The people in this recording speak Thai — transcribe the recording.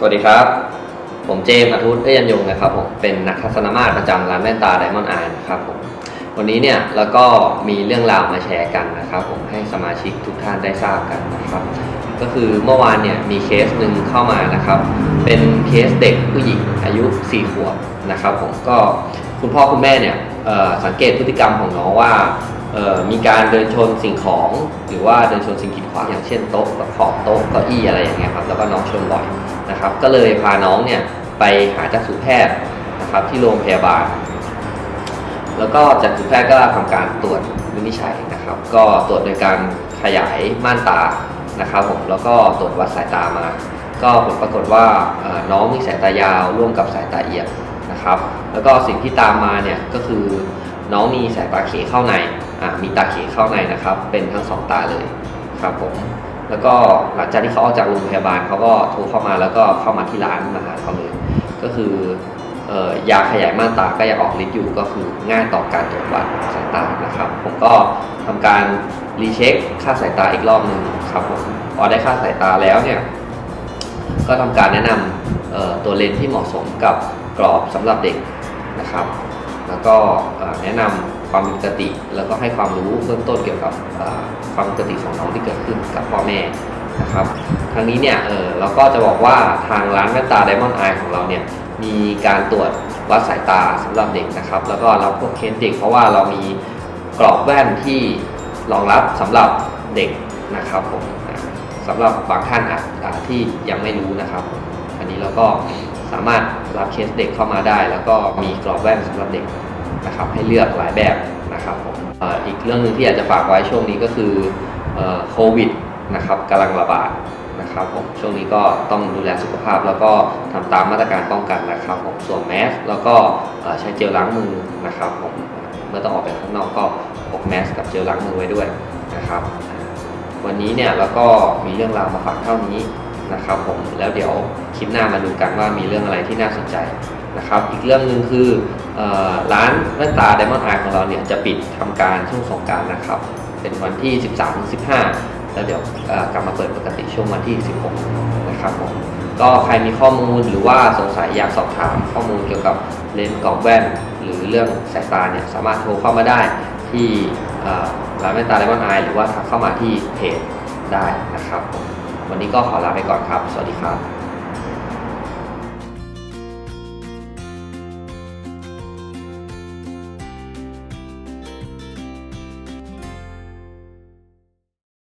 สวัสดีครับ ผมเจมส์อาทุศเอ้ยันยงนะครับผมเป็นนักทัศนมาตรประจำร้านแว่นตาไดมอนด์ไอนะครับผมวันนี้เนี่ยแล้วก็มีเรื่องราวมาแชร์กันนะครับผมให้สมาชิกทุกท่านได้ทราบกันนะครับ ก็คือเมื่อวานเนี่ยมีเคสหนึ่งเข้ามานะครับ เป็นเคสเด็กผู้หญิงอายุ 4 ขวบนะครับผมก็คุณพ่อคุณแม่เนี่ยสังเกตพฤติกรรมของน้องว่า มีการเดินชนสิ่งของ หรือว่าเดินชนสิ่งกีดขวางอย่างเช่นโต๊ะขอบโต๊ะเก้าอี้อะไรอย่างเงี้ยครับแล้วก็น้องชนบ่อยนะครับ ก็เลยพาน้องเนี่ยไปหาจักษุแพทย์นะครับที่โรงพยาบาล แล้วก็จักษุแพทย์ก็ทำการตรวจวินิจฉัยนะครับ ก็ตรวจโดยการขยายม่านตานะครับผมแล้วก็ตรวจวัดสายตามา ก็ผลปรากฏว่าน้องมีสายตายาวร่วมกับสายตาเอียงนะครับ แล้วก็สิ่งที่ตามมาเนี่ยก็คือน้องมีสายตาเขเข้าใน มีตาเขเข้าในนะครับ เป็นทั้งสองตาเลยครับผมแล้วก็หลังจากที่เขาออกจากโรงพยาบาลเขาก็โทรเข้ามาแล้วก็เข้ามาที่ร้านมาหาเขาเลย ก็คืออยาขยายม่านตาก็ยังออกฤทธิ์อยู่ก็คือง่ายต่อการตรวจวัดสายตานะครับ ผมก็ทำการรีเช็คค่าสายตาอีกรอบหนึ่งครับผมพอได้ค่าสายตาแล้วเนี่ยก็ทำการแนะนำเอ่อตัวเลนส์ที่เหมาะสมกับกรอบสำหรับเด็กนะครับ แล้วก็แนะนำ ความปกติ แล้วก็ให้ความรู้เบื้องต้นเกี่ยวกับความปกติของน้องที่เกิดขึ้นกับพ่อแม่นะครับทางนี้เนี่ยเออเราก็จะบอกว่าทางร้านแว่นตา Diamond Eye ของเราเนี่ยมีการตรวจวัดสายตาสำหรับเด็กนะครับ แล้วก็รับพวกเคสเด็กเพราะว่าเรามีกรอบแว่นที่รองรับสำหรับเด็กนะครับผมสำหรับบางท่านอาจอ่าที่ยังไม่รู้นะครับ อันนี้เราก็สามารถรับเคสเด็กเข้ามาได้ แล้วก็มีกรอบแว่นสำหรับเด็ก นะครับให้เลือกหลายแบบนะครับผมอ,อีกเรื่องหนึ่งที่อยากจะฝากไว้ช่วงนี้ก็คือโควิดนะครับกำลังระบาดนะครับผมช่วงนี้ก็ต้องดูแลสุขภาพแล้วก็ทำตามมาตรการป้องกันนะครับผมสวมแมสแล้วก็ใช้เจลล้างมือนะครับผมเมื่อต้องออกไปข้างนอกก็พกแมสกับเจลล้างมือไว้ด้วยนะครับ วันนี้เนี่ยเราก็มีเรื่องราวมาฝากเท่านี้นะครับผมแล้วเดี๋ยวคลิปหน้ามาดูกันว่ามีเรื่องอะไรที่น่าสนใจ นะครับอีกเรื่องหนึ่งคืออร้านแว่นตา Diamond Eye ของเราเนี่ยจะปิดทำการช่วงสงการนะครับเป็นวันที่ 13-15 แล้วเดี๋ยวกลับมาเปิดปกติช่วงวันที่ 16 นะครับผมก็ใครมีข้อมูลหรือว่าสงสัยอยากสอบถามข้อมูลเกี่ยวกับเลนส์กรอบแว่น หรือเรื่องสายตาเนี่ยสามารถโทรเข้ามาได้ที่ร้านแว่นตาไดมอนด์ไอหรือว่าทักเข้ามาที่เพจได้นะครับ วันนี้ก็ขอลาไปก่อนครับ สวัสดีครับ